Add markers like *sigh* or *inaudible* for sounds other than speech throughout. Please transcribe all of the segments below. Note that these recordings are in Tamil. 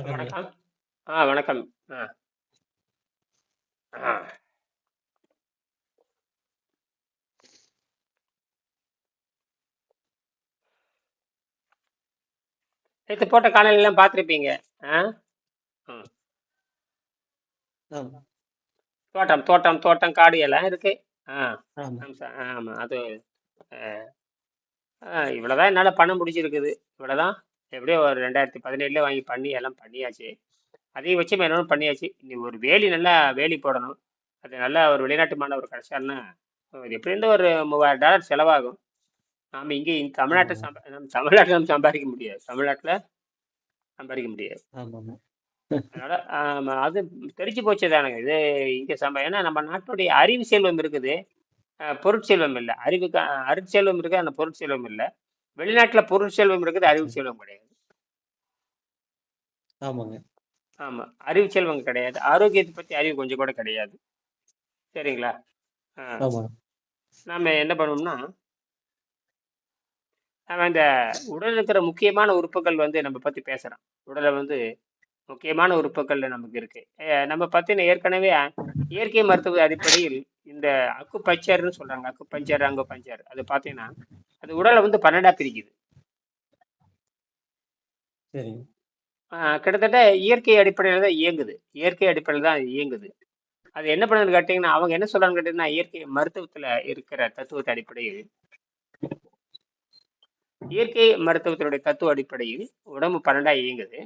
வணக்கம். ஆ வணக்கம். ஆ. ஆ. நேத்து போட்ட காணொளிலாம் பார்த்திருப்பீங்க. ஆ? தோட்டம், தோட்டம், தோட்டம், காடு எல்லாம் இருக்கு. ஆ. ஆமா. அம்ச ஆமா. அது இவ்வளோதான் என்னால பண்ண முடிஞ்சிருக்குது. இவ்வளோதான். எப்படியோ ஒரு 2017லே வாங்கி பண்ணி எல்லாம் பண்ணியாச்சு. அதிகபட்சம் என்னவோ பண்ணியாச்சு. இனி ஒரு வேலி நல்லா வேலி போடணும். அது நல்லா ஒரு வெளிநாட்டு மாணவர் கிடைச்சாருன்னா, அது எப்படி இருந்தும் ஒரு $3000 செலவாகும். நாம இங்க தமிழ்நாட்ட. சம்பா நம்ம தமிழ்நாட்டுல நம்ம சம்பாரிக்க முடியாது. தமிழ்நாட்டுல சம்பாரிக்க முடியாது. அதனால ஆமா அது தெரிஞ்சு போச்சு தானங்க. இது இங்க சம்பா ஏன்னா நம்ம நாட்டுடைய அறிவு செல்வம் இருக்குது. பொருட்செல்வம் இல்ல. அறிவுக்கு அருட்செல்வம் இருக்கு. ஆனா பொருட்செல்வம் இல்ல. வெளிநாட்டுல பொருட்செல்வம் இருக்குது. அறிவு. செல்வம் கிடையாது. ஆமாங்க. ஆமா. அறிவு செல்வம் கிடையாது. ஆரோக்கியத்த பத்தி அறிவு கொஞ்சம் கூட கிடையாது. சரிங்களா? நாம என்ன பண்ணுவோம்னா நம்ம இந்த உடல்ல இருக்கிற முக்கியமான உறுப்புகள் வந்து நம்ம பத்தி பேசுறோம். உடல்ல வந்து முக்கியமான உறுப்புகள் நமக்கு இருக்கு. நம்ம பார்த்தீங்கன்னா ஏற்கனவே இயற்கை மருத்துவ அடிப்படையில் இந்த அக்குபஞ்சர்ன்னு சொல்றாங்க. Acupuncture, acupuncture. அது பார்த்தீங்கன்னா, அது உடல வந்து 12ஆ பிரிக்குது. கிட்டத்தட்ட இயற்கை அடிப்படையில தான் இயங்குது. இயற்கை அடிப்படையில தான் இயங்குது. அது என்ன பண்ணுதுன்னு கேட்டீங்கன்னா, அவங்க என்ன சொல்றாங்கன்னு கேட்டீங்கன்னா, இயற்கை மருத்துவத்துல இருக்கிற தத்துவத்த அடிப்படையில் இயற்கை மருத்துவத்தினுடைய தத்துவ அடிப்படையில் உடம்பு 12ஆ இயங்குது.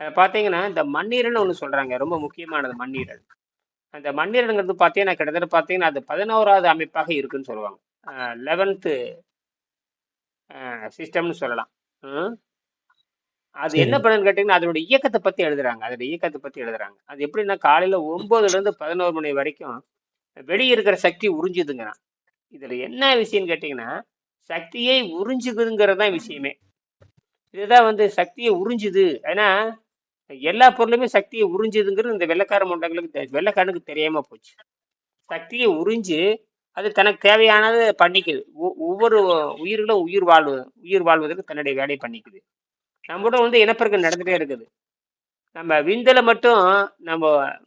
அத பார்த்தீங்கன்னா, இந்த மண்ணீரல்னு ஒண்ணு சொல்றாங்க. ரொம்ப முக்கியமானது மண்ணீரல். அந்த மண்ணீரல்ங்கிறது பார்த்தீங்கன்னா, கிட்டத்தட்ட பார்த்தீங்கன்னா, அது 11வது அமைப்பாக இருக்குன்னு சொல்லுவாங்க. அ 11த் அ சிஸ்டம்னு சொல்லலாம். ம். அது என்ன சரி. பண்ணுதுன்னு கேட்டீங்கன்னா, அதனுடைய இயக்கத்த பத்தி எழுதுறாங்க. அதோட இயக்கத்த பத்தி எழுதுறாங்க. அது எப்படின்னா, காலையில 9லேருந்து 11 மணி வரைக்கும் வெளிய இருக்கிற சக்தி உறிஞ்சுதுங்கிறான். இதுல என்ன விஷயம்ன்னு கேட்டீங்கன்னா, சக்தியை உறிஞ்சுகுதுங்கிறது தான் விஷயமே. இதுதான் வந்து சக்திய உறிஞ்சுது. ஏன்னா, எல்லா பொருளுமே சக்திய உறிஞ்சுதுங்கிறது இந்த வெள்ளைக்கார மொண்டங்களுக்கு வெள்ளைக்காரனுக்கு தெரியாம போச்சு. சக்திய உறிஞ்சு, அது தனக்கு தேவையானது பண்ணிக்குது. ஒ ஒவ்வொரு உயிர்களும் உயிர் வாழ்வு உயிர் வாழ்வதற்கு தன்னுடைய வேலையை பண்ணிக்குது. நம்மளோட வந்து இனப்பெருக்கம் நடந்துகிட்டே இருக்குது. நம்ம விந்துல மட்டும் நம்ம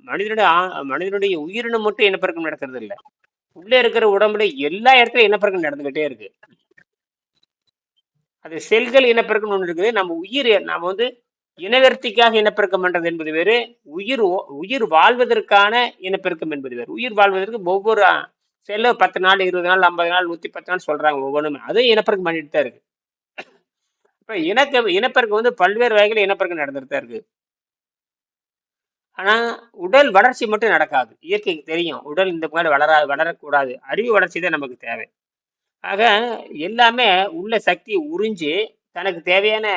மனிதனுடைய மனிதனுடைய உயிரினம் மட்டும் இனப்பெருக்கம் நடக்கிறது இல்ல. உள்ள இருக்கிற உடம்புல எல்லா இடத்துலயும் இனப்பெருக்கம் நடந்துகிட்டே இருக்கு. அது செல்கள் இனப்பெருக்கம் ஒன்று இருக்குது. நம்ம உயிர் நம்ம வந்து இனவெர்த்திக்காக இனப்பெருக்கம் பண்றது என்பது வேறு. உயிர் உயிர் வாழ்வதற்கான இனப்பெருக்கம் என்பது வேறு. உயிர் வாழ்வதற்கு ஒவ்வொரு செல்லு பத்து நாள், 20 நாள், 50 நாள், 110 நாள் சொல்றாங்க ஒவ்வொன்றுமே அதுவும் இனப்பெருக்கம் பண்ணிட்டு தான் இருக்கு. இப்ப இனக்க இனப்பெருக்கம் வந்து பல்வேறு வகையில் இனப்பெருக்கம் நடந்துட்டு தான் இருக்கு. ஆனா, உடல் வளர்ச்சி மட்டும் நடக்காது. இயற்கைக்கு தெரியும். உடல் இந்த மாதிரி வளரா வளரக்கூடாது. அறிவு வளர்ச்சி தான் நமக்கு தேவை. ஆக எல்லாமே உள்ள சக்தி உறிஞ்சு, தனக்கு தேவையான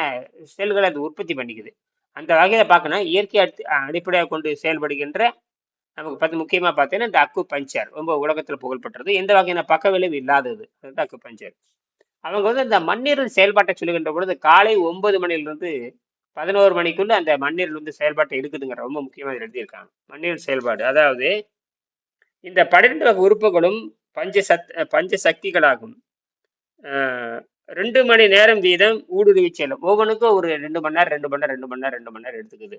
செல்களை அது உற்பத்தி பண்ணிக்குது. அந்த வகையில பார்க்கணும், இயற்கை அடிப்படையாக கொண்டு செயல்படுகின்ற நமக்கு பார்த்து முக்கியமாக பார்த்தீங்கன்னா, இந்த அக்கு பஞ்சர் ரொம்ப உலகத்தில் புகழ்பெற்றது. எந்த வகையான பக்க விளைவு இல்லாதது. அக்கு பஞ்சர் அவங்க வந்து இந்த மண்ணீரல் செயல்பாட்டை சொல்லுகின்ற பொழுது, காலை ஒன்பது மணியிலிருந்து 11 மணிக்குள்ள அந்த மண்ணீரல் வந்து செயல்பாட்டை எடுக்குதுங்கிற ரொம்ப முக்கியமாக எழுதியிருக்காங்க. மண்ணீரல் செயல்பாடு. அதாவது இந்த 12 வகை உறுப்புகளும் பஞ்ச சத் பஞ்ச சக்திகளாகும். ரெண்டு மணி நேரம் வீதம் ஊடுருவி செல்லும். ஒவ்வொன்றுக்கும் ஒரு ரெண்டு மணி நேரம், ரெண்டு மணி நேரம், ரெண்டு மணி நேரம், ரெண்டு மணி நேரம் எடுத்துக்குது.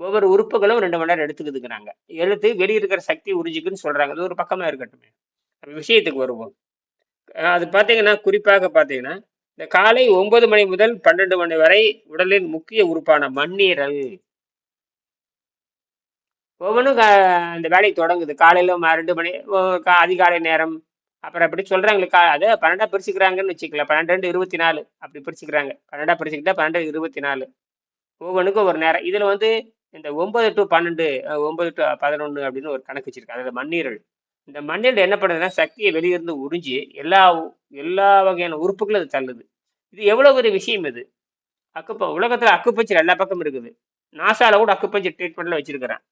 ஒவ்வொரு உறுப்புகளும் ரெண்டு மணி நேரம் எடுத்துக்குதுங்கிறாங்க. எடுத்து வெளியிருக்கிற சக்தி உறிஞ்சிக்குன்னு சொல்றாங்க. அது ஒரு பக்கமா இருக்கட்டுமே. நம்ம விஷயத்துக்கு வருவோம். அது பார்த்தீங்கன்னா, குறிப்பாக பார்த்தீங்கன்னா, இந்த காலை ஒன்பது மணி முதல் 12 மணி வரை உடலின் முக்கிய உறுப்பான மண்ணீரல் ஒவ்வொன்னும் அந்த வேலை தொடங்குது. காலையில ரெண்டு மணி அதிகாலை நேரம், அப்புறம் அப்படி சொல்றாங்களே கா அத 12ஆ பிரிச்சுக்கிறாங்கன்னு வச்சுக்கலாம். 12, 2, 24 அப்படி பிரிச்சுக்கிறாங்க. 12ஆ பிரிச்சுக்கிட்டா பன்னெண்டு இருபத்தி நாலு ஒவ்வொன்றுக்கும் ஒரு நேரம். இதுல வந்து இந்த 9 டூ 12 அ 9 டூ 11 அப்படின்னு ஒரு கணக்கு வச்சிருக்காங்க. அதாவது மண்ணீரல். இந்த மண்ணீரல் என்ன பண்ணுதுன்னா, சக்தியை வெளியிருந்து உறிஞ்சி, எல்லா எல்லா வகையான உறுப்புகளும் அது தள்ளுது. இது எவ்வளோ பெரிய விஷயம் இது. அக்குப உலகத்தில் அக்குப்பஞ்சர் எல்லா பக்கமும் இருக்குது. நாசால கூட அக்குப்பஞ்சர் ட்ரீட்மெண்ட்லாம் வச்சிருக்கிறான்.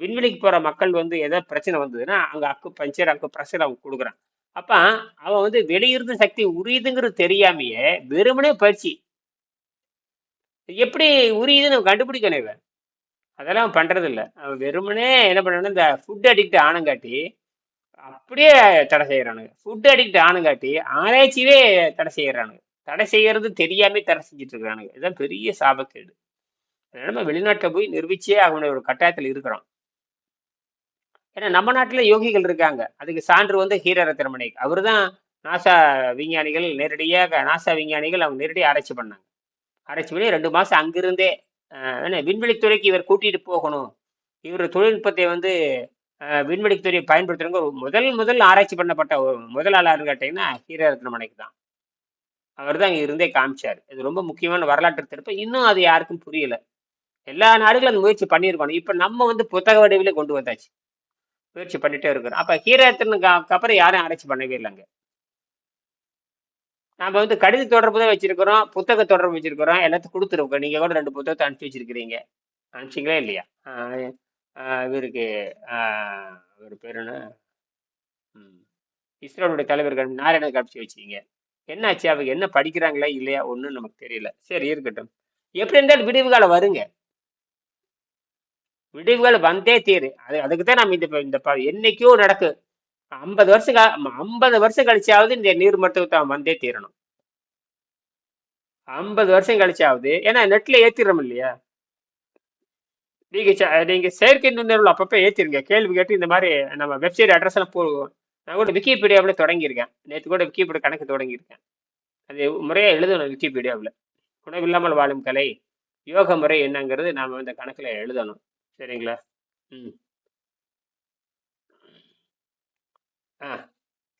விண்வெளிக்கு போகிற மக்கள் வந்து ஏதோ பிரச்சனை வந்ததுன்னா, பஞ்சர் அக்கு பிரசலம் அவன் கொடுக்குறான் அப்போ அவன் வந்து வெளியிருந்து சக்தி உரியுதுங்கிறது தெரியாமையே வெறுமனே பயிற்சி. எப்படி உரியுதுன்னு கண்டுபிடிக்கணும் இவன். அதெல்லாம் அவன் பண்றதில்ல. அவன் வெறுமனே என்ன பண்றான்னா, இந்த ஃபுட் அடிக்ட் ஆனங்காட்டி, அப்படியே தடை செய்யறானுங்க. ஃபுட் அடிக்ட் ஆனங்காட்டி, ஆராய்ச்சியவே தடை செய்யறானுங்க. தடை செய்யறது தெரியாமே தடை செஞ்சுட்டு இருக்கிறானுங்க. இதுதான் பெரிய சாபக்கேடு. நம்ம வெளிநாட்டில் போய் நிரூபிச்சே அவனுடைய ஒரு கட்டாயத்தில் இருக்கிறோம் ஏன்னா நம்ம நாட்டில் யோகிகள் இருக்காங்க அதுக்கு சான்று வந்து ஹீரரத்திரமணி அவர் தான் நாசா விஞ்ஞானிகள் நேரடியாக நாசா விஞ்ஞானிகள் அவங்க நேரடியாக ஆராய்ச்சி பண்ணாங்க ஆராய்ச்சி பண்ணி ரெண்டு மாதம் அங்கிருந்தே என்ன விண்வெளித்துறைக்கு இவர் கூட்டிகிட்டு போகணும். இவர் தொழில்நுட்பத்தை வந்து விண்வெளித்துறையை பயன்படுத்துறவங்க முதல் முதல் ஆராய்ச்சி பண்ணப்பட்ட முதல் ஆளாருன்னு கேட்டிங்கன்னா ஹீரரத்னமணிக்கு தான். அவர் தான் இங்கே இருந்தே காமிச்சார். இது ரொம்ப முக்கியமான வரலாற்று திருப்பம். இன்னும் அது யாருக்கும் புரியல. எல்லா நாடுகளும் அந்த முயற்சி பண்ணியிருக்கணும். இப்போ நம்ம வந்து புத்தக வடிவிலே கொண்டு வந்தாச்சு. முயற்சி பண்ணிட்டே இருக்கிறோம். அப்போ ஹீரரத்னுக்கு அப்புறம் யாரும் ஆராய்ச்சி பண்ணவே இல்லைங்க. நம்ம வந்து கடித தொடர்பு தான் வச்சிருக்கிறோம் புத்தக தொடர்பு வச்சிருக்கிறோம். எல்லாத்துக்கும் கொடுத்துருக்கோம் நீங்க கூட ரெண்டு புத்தகத்தை அனுப்பிச்சு வச்சிருக்கிறீங்க. அனுப்பிச்சிங்களா இல்லையா? இவருக்கு ஒரு பேர் என்ன? ம். இஸ்ரோனுடைய தலைவர்கள் நாராயணனுக்கு அனுப்பிச்சு வச்சீங்க என்னாச்சு? அவங்க என்ன படிக்கிறாங்களா இல்லையா? ஒன்றும் நமக்கு தெரியல. சரி இருக்கட்டும். எப்படி இருந்தாலும் விடிவு காலம் வருங்க. விடிவுகள் வந்தே தீரு அது அதுக்கு தான் நம்ம இந்த இந்த ப- என்னைக்கோ நடக்கு. ஐம்பது வருஷம் ஐம்பது வருஷம் கழிச்சாவது இந்த நீர் மருத்துவத்தை வந்தே தீரணும். ஐம்பது வருஷம் கழிச்சாவது ஏன்னா நெட்ல ஏத்திடுறோம் இல்லையா? நீங்க நீங்க செயற்கை நுண்ணறிவு அப்பப்போ ஏத்திருங்க. கேள்வி கேட்டு இந்த மாதிரி நம்ம வெப்சைட் அட்ரஸ் எல்லாம் போடுவோம் நான் கூட விக்கிபீடியாவில் தொடங்கியிருக்கேன். நேற்று கூட விக்கிபீடியா கணக்கு தொடங்கியிருக்கேன். அது முறையாக எழுதணும் விக்கிபீடியாவில் உணவில்லாமல் வாழும் கலை யோக முறை என்னங்கிறது நாம் இந்த கணக்கில் எழுதணும். சரிங்களா? ம். ஆ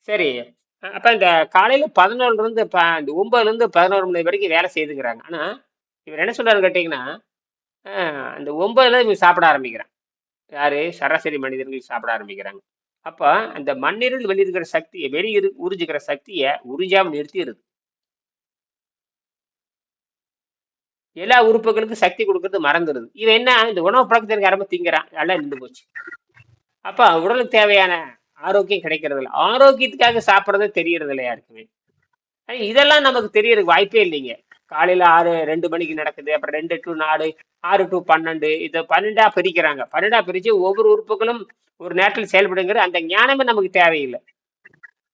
சரி. அ- அப்ப இந்த காலையில பதினோருல இருந்து ப இந்த ஒன்பதுல இருந்து பதினோரு மணி வரைக்கும் வேலை செய்துங்கிறாங்க. ஆனா இவர் என்ன சொல்றாருன்னு கேட்டீங்கன்னா அந்த ஒன்பதுல இவங்க சாப்பிட ஆரம்பிக்கிறான். யாரு? சராசரி மனிதர்கள் சாப்பிட ஆரம்பிக்கிறாங்க. அப்போ அந்த மண்ணிரல் வெளியிருக்கிற சக்தியை வெளியிரு உறிஞ்சிக்கிற சக்தியை உறிஞ்சாம நிறுத்திடுது. எல்லா உறுப்புகளுக்கும் சக்தி கொடுக்கறது மறந்துடுது. இவன் என்ன இந்த உணவு பழக்கத்திற்கு ஆரம்ப திங்கிறான். நல்லா நின்று போச்சு. அப்போ உடலுக்கு தேவையான ஆரோக்கியம் கிடைக்கிறது இல்லை ஆரோக்கியத்துக்காக சாப்பிட்றது தெரியறது இல்லை யாருக்குமே இதெல்லாம் நமக்கு தெரியறதுக்கு வாய்ப்பே இல்லைங்க. காலையில ஆறு ரெண்டு மணிக்கு நடக்குது அப்புறம் ரெண்டு டு நாலு ஆறு டு பன்னெண்டு இதை பன்னெண்டா பிரிக்கிறாங்க. பன்னெண்டா பிரிச்சு ஒவ்வொரு உறுப்புகளும் ஒரு நேரத்தில் செயல்படுங்கிற அந்த ஞானமே நமக்கு தேவையில்லை.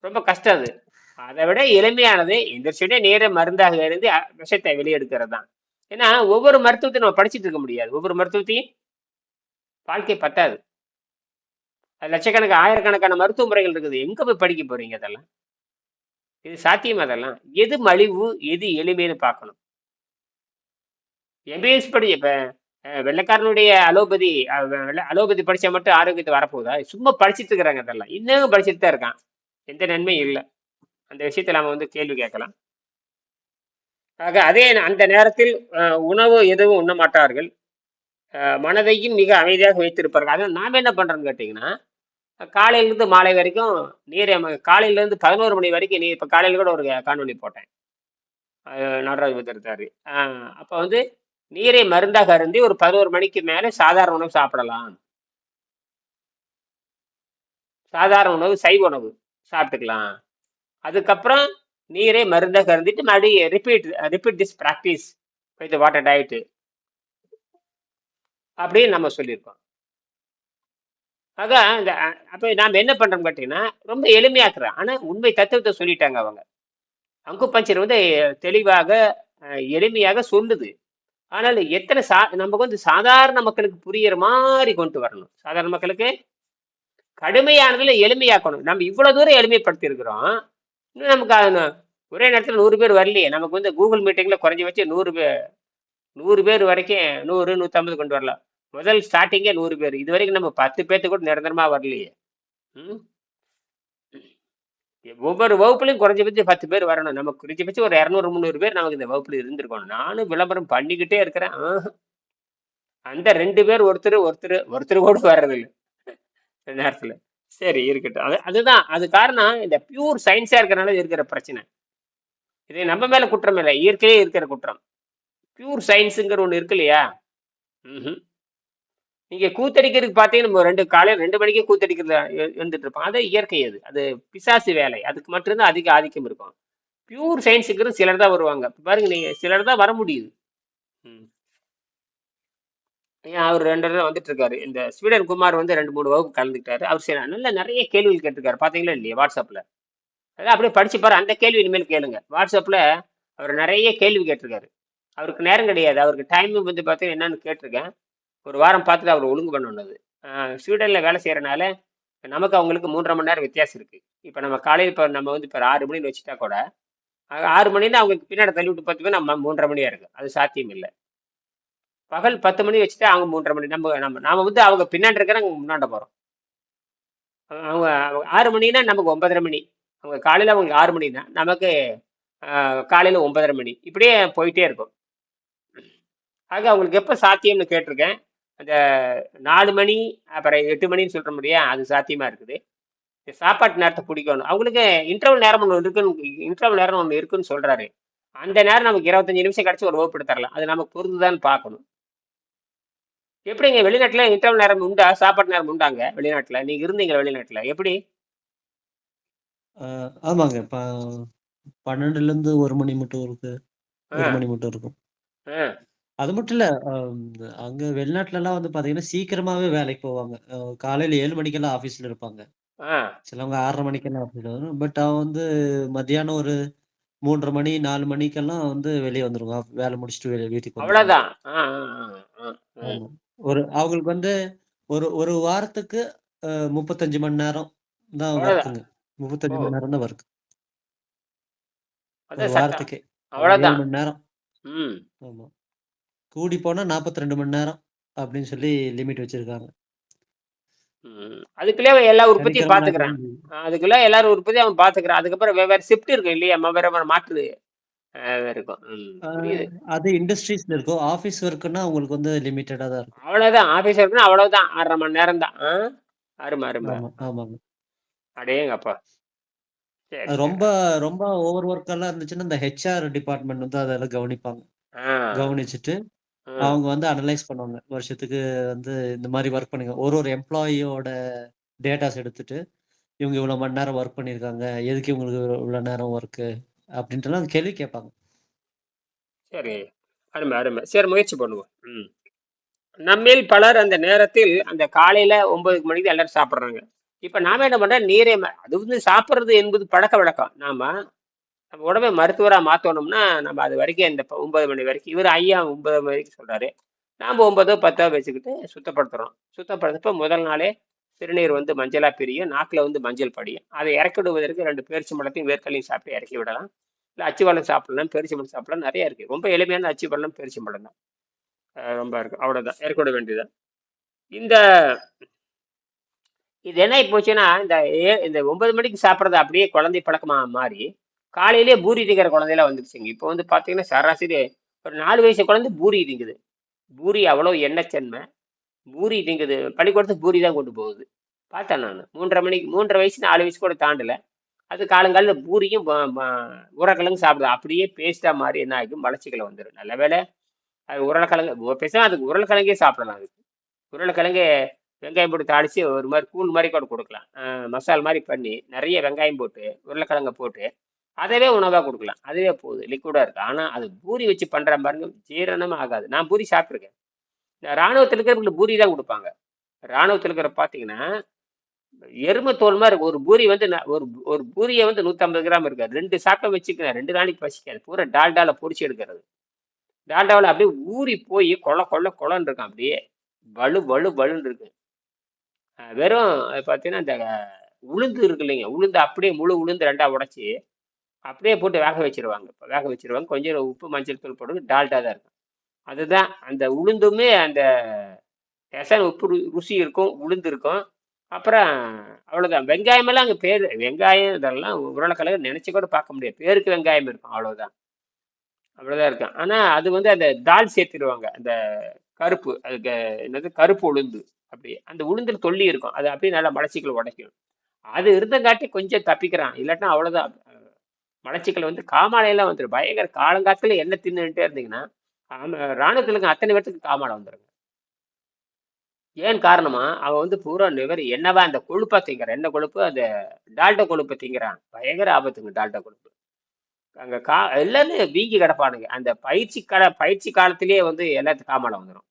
ரொம்ப கஷ்டம் அது. அதை விட எளிமையானது இந்த நேர மருந்தாக இருந்து விஷத்தை வெளியெடுக்கிறது தான் ஏன்னா ஒவ்வொரு மருத்துவத்தையும் நம்ம படிச்சுட்டு இருக்க முடியாது. ஒவ்வொரு மருத்துவத்தையும் வாழ்க்கை பத்தாது. லட்சக்கணக்கு ஆயிரக்கணக்கான மருத்துவ முறைகள் இருக்குது. எங்க போய் படிக்க போறீங்க அதெல்லாம்? இது சாத்தியம் அதெல்லாம்? எது மலிவு எது எளிமைன்னு பார்க்கணும். எம்பிஎஸ் படி இப்ப வெள்ளக்காரனுடைய வெள்ளைக்காரனுடைய அலோபதி அலோபதி படிச்சா மட்டும் ஆரோக்கியத்தை வரப்போகுதா? சும்மா படிச்சுட்டு இருக்கிறாங்க அதெல்லாம். இன்னும் படிச்சுட்டு தான் இருக்கான். எந்த நன்மையும் இல்லை. அந்த விஷயத்தை நாம வந்து கேள்வி கேட்கலாம். ஆக அதே அந்த நேரத்தில் உணவு எதுவும் உண்ண மாட்டார்கள். மனதையும் மிக அமைதியாக வைத்திருப்பார்கள். அதனால் நாம் என்ன பண்றோம்னு கேட்டீங்கன்னா காலையிலேருந்து மாலை வரைக்கும் நீர் காலையிலேருந்து பதினோரு மணி வரைக்கும் நீ இப்போ காலையில் கூட ஒரு காணொலி போட்டேன். நடராஜ் பத்திரத்தாரு அப்போ வந்து நீரை மருந்தாக அருந்தி ஒரு பதினோரு மணிக்கு மேலே சாதாரண உணவு சாப்பிடலாம். சாதாரண உணவு சைவ உணவு சாப்பிட்டுக்கலாம். அதுக்கப்புறம் நீரை மருந்தாக அருந்திட்டு மறுபடியும் repeat repeat this practice with water diet அப்படின்னு நம்ம சொல்லியிருக்கோம். அதான் இந்த அப்போ நாம் என்ன பண்றோம் கேட்டீங்கன்னா ரொம்ப எளிமையாக்குறோம் ஆனால் உண்மை தத்துவத்தை சொல்லிட்டாங்க அவங்க. அங்கு பஞ்சர் வந்து தெளிவாக எளிமையாக சொல்லுது. ஆனால் எத்தனை சா நமக்கு வந்து சாதாரண மக்களுக்கு புரியிற மாதிரி கொண்டு வரணும். சாதாரண மக்களுக்கு கடுமையானதில் எளிமையாக்கணும். நம்ம இவ்வளோ தூரம் எளிமைப்படுத்தி இருக்கிறோம் இன்னும் நமக்கு அது ஒரே நேரத்தில் நூறு பேர் வரலையே. நமக்கு வந்து கூகுள் மீட்டிங்கில் குறைஞ்சி வச்சு நூறு பேர் நூறு பேர் வரைக்கும் நூறு நூற்றம்பது கொண்டு வரலாம். முதல் ஸ்டார்டிங்கே நூறு பேர். இது வரைக்கும் நம்ம பத்து பேர்த்து கூட நிரந்தரமா வரலையே. ம்? ஒவ்வொரு வகுப்புலையும் குறைஞ்சபட்சம் பத்து பேர் வரணும். நம்ம குறைஞ்சபட்சம் ஒரு இரநூறு முந்நூறு பேர் நமக்கு இந்த வகுப்புல இருந்திருக்கணும். நானும் விளம்பரம் பண்ணிக்கிட்டே இருக்கிறேன். அந்த ரெண்டு பேர் ஒருத்தர் ஒருத்தர் ஒருத்தர் கூட வர்றதில்லை. நேரத்தில் நேரத்துல. சரி இருக்கட்டும். அது அதுதான். அது காரணம் இந்த பியூர் சயின்ஸா இருக்கிறனால இருக்கிற பிரச்சனை. இது நம்ம மேல குற்றம் இல்லை. இயற்கையே இருக்கிற குற்றம். பியூர் சயின்ஸுங்கிற ஒன்று இருக்கு இல்லையா? ம் நீங்க கூத்தடிக்கிறதுக்கு பார்த்தீங்கன்னா நம்ம ரெண்டு காலையில் ரெண்டு மணிக்கே கூத்தடிக்கிறது வந்துட்டு இருப்போம் அது இயற்கை அது. அது பிசாசு வேலை. அதுக்கு மட்டும்தான் அதிக ஆதிக்கம் இருக்கும். பியூர் சயின்ஸுக்கு சிலர் தான் வருவாங்க. பாருங்க நீங்க சிலர் தான் வர முடியுது. ம். ஏன் அவர் ரெண்டு தடவை வந்துட்டு இருக்காரு இந்த ஸ்வீடன் குமார் வந்து ரெண்டு மூணு வகுப்பு கலந்துக்கிட்டாரு. அவர் சில நல்ல நிறைய கேள்விகள் கேட்டிருக்காரு. பாத்தீங்களா இல்லையா? வாட்ஸ்அப்ல. அதான் அப்படியே படிச்சு பாரு. அந்த கேள்வி இனிமேல் கேளுங்க. வாட்ஸ்அப்ல அவர் நிறைய கேள்வி கேட்டிருக்காரு. அவருக்கு நேரம் கிடையாது. அவருக்கு டைமும் வந்து பார்த்தீங்கன்னா என்னன்னு கேட்டிருக்கேன். ஒரு வாரம் பார்த்துட்டு அவர் ஒழுங்கு பண்ணணுது ஸ்வீடனில் வேலை செய்கிறனால நமக்கு அவங்களுக்கு மூன்றரை மணி நேரம் வித்தியாசம் இருக்குது இப்போ நம்ம காலையில் இப்போ நம்ம வந்து இப்போ ஆறு மணின்னு வச்சுட்டா கூட ஆறு மணின்னு அவங்களுக்கு பின்னாடி தள்ளி விட்டு பார்த்து நம்ம மூன்றரை மணியாக இருக்குது அது சாத்தியம் இல்லை. பகல் பத்து மணி வச்சுட்டா அவங்க மூன்றரை மணி நம்ம நம்ம நாம வந்து அவங்க பின்னாடி இருக்கிற அவங்க முன்னாண்ட போகிறோம் அவங்க அவங்க ஆறு மணினா நமக்கு ஒன்பதரை மணி. அவங்க காலையில் அவங்களுக்கு ஆறு மணினா நமக்கு காலையில் ஒன்பதரை மணி. இப்படியே போயிட்டே இருக்கும். ஆக அவங்களுக்கு எப்போ சாத்தியம்னு கேட்டிருக்கேன். அந்த நாலு மணி அப்புறம் எட்டு மணின்னு சொல்ற முடியா அது சாத்தியமா இருக்குது. சாப்பாட்டு நேரத்தை பிடிக்கணும். அவங்களுக்கு இன்டர்வல் நேரம் ஒன்று இருக்குன்னு இன்டர்வல் நேரம் ஒன்று இருக்குன்னு சொல்றாரு. அந்த நேரம் நமக்கு இருபத்தஞ்சு நிமிஷம் கழிச்சு ஒரு வகுப்பு எடுத்துடலாம். அது நமக்கு பொருந்துதான்னு பார்க்கணும். எப்படிங்க? வெளிநாட்டுல இன்டர்வல் நேரம் உண்டா? சாப்பாட்டு நேரம் உண்டாங்க வெளிநாட்டுல? நீங்க இருந்தீங்க வெளிநாட்டுல? எப்படி? ஆமாங்க. ப பன்னெண்டுல இருந்து ஒரு மணி மட்டும் இருக்கு. ஒரு மணி மட்டும் இருக்கும். அது மட்டும் இல்ல அங்க வெளிநாட்டுல எல்லாம் வந்து பாத்தீங்கன்னா சீக்கிரமாவே வேலைக்கு போவாங்க. காலையில ஏழு மணிக்கெல்லாம் ஆபீஸ்ல இருப்பாங்க. ஆ. சிலவங்க ஆறரை மணிக்கெல்லாம் ஆபீஸ்ல வரும். பட் அவன் வந்து மத்தியானம் ஒரு மூன்றரை மணி நாலு மணிக்கெல்லாம் வந்து வெளியே வந்துருவாங்க வேலை முடிச்சுட்டு வீட்டுக்கு வந்துருவாங்க அவ்வளவுதான். ஆ ஆ ஆ ஆ ஆ. ஆமா. ஒரு அவங்களுக்கு வந்து ஒரு ஒரு வாரத்துக்கு அஹ், முப்பத்தஞ்சு மணி நேரம் தான் ஒர்க்குங்க முப்பத்தஞ்சு ஓ. மணி நேரம் தான் ஒரு அதான் சட்டம். வாரத்துக்கே. அவ்வளவுதான். மணி நேரம். ம். ஆமா. கூடி போனா 42 மணி நேரம் அப்படின்னு சொல்லி லிமிட் வச்சிருக்காங்க. அதுக்குள்ளே எல்லா உற்பத்தியும் ஞாயிற்றுக்கிழமை அதுக்குள்ள எல்லாரும் உற்பத்தி அவன் பார்த்துக்கிறான். அதுக்கப்புறம் வெவ்வேறு ஷிஃப்ட் இருக்கும் இல்லையா? வெவ்வேறு வேறு மாற்று இருக்கும். அது இண்டஸ்ட்ரீஸ்ல இருக்கும். ஆஃபீஸ் ஒர்க்குன்னா உங்களுக்கு வந்து லிமிட்டடா தான் இருக்கும். அவ்வளோதான் ஆஃபீஸ் இருக்குன்னா அவ்வளோதான் ஆறரை மணி நேரம் தான். அருமை அருமை. ஆமா ஆமாங்க. அடேங்கப்பா. ரொம்ப ரொம்ப ஓவர் ஒர்க் எல்லாம் இருந்துச்சுன்னா இந்த ஹெச்ஆர் டிபார்ட்மெண்ட் வந்து அதெல்லாம் கவனிப்பாங்க. கவனிச்சுட்டு அவங்க வந்து அனலைஸ் பண்ணுவாங்க. வருஷத்துக்கு வந்து இந்த மாதிரி ஒர்க் பண்ணுங்க ஒரு ஒரு எம்ப்ளாயியோட டேட்டாஸ் எடுத்துட்டு இவங்க இவ்வளவு மணி நேரம் ஒர்க் பண்ணியிருக்காங்க எதுக்கு இவங்களுக்கு இவ்வளவு நேரம் ஒர்க்கு அப்படின்ட்டுலாம் கேள்வி கேட்பாங்க. சரி. அருமை அருமை. சரி முயற்சி பண்ணுவோம். ம். நம்மில் பலர் அந்த நேரத்தில் அந்த காலையில ஒன்பது மணிக்கு எல்லாரும் சாப்பிட்றாங்க. இப்போ நாம என்ன பண்றோம்? நீரே அது வந்து சாப்பிட்றது என்பது பழக்க வழக்கம். நாம நம்ம உடம்பை மருத்துவராக மாற்றணும்னா நம்ம அது வரைக்கும் இந்த ஒன்பது மணி வரைக்கும் இவர் ஐயா ஒன்பது மணி வரைக்கும் சொல்கிறாரு நாம் ஒன்பதோ பத்தோ வச்சுக்கிட்டு சுத்தப்படுத்துகிறோம் சுத்தப்படுத்துறப்ப முதல் நாளே சிறுநீர் வந்து மஞ்சளாக பிரியும் நாக்கில் வந்து மஞ்சள் படியும். அதை இறக்கி விடுவதற்கு ரெண்டு மலத்தையும் வேர்க்கலையும் சாப்பிட்டு இறக்கி விடலாம். இல்லை அச்சுவலம் சாப்பிடலாம் மலம் சாப்பிடலாம் நிறைய இருக்குது ரொம்ப எளிமையான அச்சுவலம் பேரிச்சம்பழம் தான். ரொம்ப இருக்கும் அவ்வளோதான் இறக்கி விட வேண்டியதுதான் இந்த இது என்ன போச்சுன்னா இந்த ஏ- இந்த ஒன்பது மணிக்கு சாப்பிட்றது அப்படியே குழந்தை பழக்கமாக மாறி காலையிலேயே பூரி திங்கிற குழந்தையெல்லாம் வந்துருச்சுங்க. இப்போ வந்து பார்த்தீங்கன்னா சராசரி ஒரு நாலு வயசு குழந்தை பூரி திங்குது. பூரி அவ்வளோ எண்ணெய்ச்சன்மை பூரி திங்குது. பள்ளிக்கூடத்துக்கு பூரி தான் கொண்டு போகுது. பார்த்தேன் நான். மூன்றரை மணிக்கு மூன்றரை வயசு நாலு வயசு கூட தாண்டல. அது காலங்காலத்தில் பூரியும் ப- உருளைக்கிழங்கு சாப்பிடுது. அப்படியே பேஸ்ட்டாக மாதிரி என்ன ஆகிடும் மலச்சிக்கலை வந்துடும் நல்ல வேளை அது உருளைக்கிழங்கு பேசாமல் அதுக்கு உருளைக்கிழங்கே சாப்பிடலாம் அதுக்கு. உருளைக்கிழங்கு வெங்காயம் போட்டு தாளித்து ஒரு மாதிரி கூழ் மாதிரி கூட கொடுக்கலாம். மசால் மாதிரி பண்ணி நிறைய வெங்காயம் போட்டு உருளைக்கிழங்கை போட்டு அதவே உணவாக கொடுக்கலாம். அதுவே போகுது லிக்விடாக இருக்குது ஆனால் அது பூரி வச்சு பண்ணுற பாருங்க ஜீரணம் ஆகாது. நான் பூரி சாப்பிட்ருக்கேன் இந்த ராணுவத்தில் இருக்கிறவங்களுக்கு பூரி தான் கொடுப்பாங்க. ராணுவத்தில் இருக்கிற பார்த்தீங்கன்னா எருமை தோல் மாதிரி இருக்கும் ஒரு பூரி வந்து ஒரு ஒரு பூரியை வந்து நூற்றம்பது கிராம் இருக்காது. ரெண்டு சாப்பிட்ட வச்சுக்கிறேன் ரெண்டு நாளைக்கு பசிக்காது. பூரா டால்டால பொறிச்சு எடுக்கிறது. டால்டாவில் அப்படியே ஊறி போய் கொல கொள்ள கொள்ளன்னு இருக்கும். அப்படியே வலு வலு வலுன்னு இருக்கு வெறும் பார்த்தீங்கன்னா இந்த உளுந்து இருக்கு இல்லைங்க. உளுந்து அப்படியே முழு உளுந்து ரெண்டாக உடைச்சி அப்படியே போட்டு வேக வச்சிருவாங்க. இப்போ வேக வச்சிருவாங்க. கொஞ்சம் உப்பு மஞ்சள் தூள் போட்டு டால்டா தான் இருக்கும். அதுதான் அந்த உளுந்துமே அந்த ரசம் உப்பு ருசி இருக்கும் உளுந்து இருக்கும். அப்புறம் அவ்வளோதான் வெங்காயமெல்லாம் அங்கே பேர் வெங்காயம் இதெல்லாம் உருளைக்கிழங்கு நினச்சி கூட பார்க்க முடியாது. பேருக்கு வெங்காயம் இருக்கும். அவ்வளோதான் அவ்வளோதான் இருக்கும். ஆனால் அது வந்து அந்த தால் சேர்த்துடுவாங்க அந்த கருப்பு அதுக்கு என்னது? கருப்பு உளுந்து. அப்படி. அந்த உளுந்தில் தொல்லி இருக்கும். அது அப்படியே நல்லா மலச்சிக்கல் உடைக்கும். அது இருந்தங்காட்டி கொஞ்சம் தப்பிக்கிறான். இல்லாட்டினா அவ்வளோதான் மலச்சிக்கல் வந்து காமாலையெல்லாம் வந்துடும் பயங்கர காலங்காலத்துல என்ன தின்னுட்டே இருந்தீங்கன்னா ஆமா, இருக்க அத்தனை பேர்த்துக்கு காமாலை வந்துடுங்க ஏன் காரணமா? அவன் வந்து பூரா நிவர் என்னவா அந்த கொழுப்பா திங்கிறான். என்ன கொழுப்பு? அந்த டால்டா கொழுப்பை திங்கிறான். பயங்கர ஆபத்துங்க டால்டா கொழுப்பு. அங்க கா எல்லாமே வீங்கி கிடப்பானுங்க. அந்த பயிற்சி கால பயிற்சி காலத்திலேயே வந்து எல்லாத்துக்கும் காமாலை வந்துடும்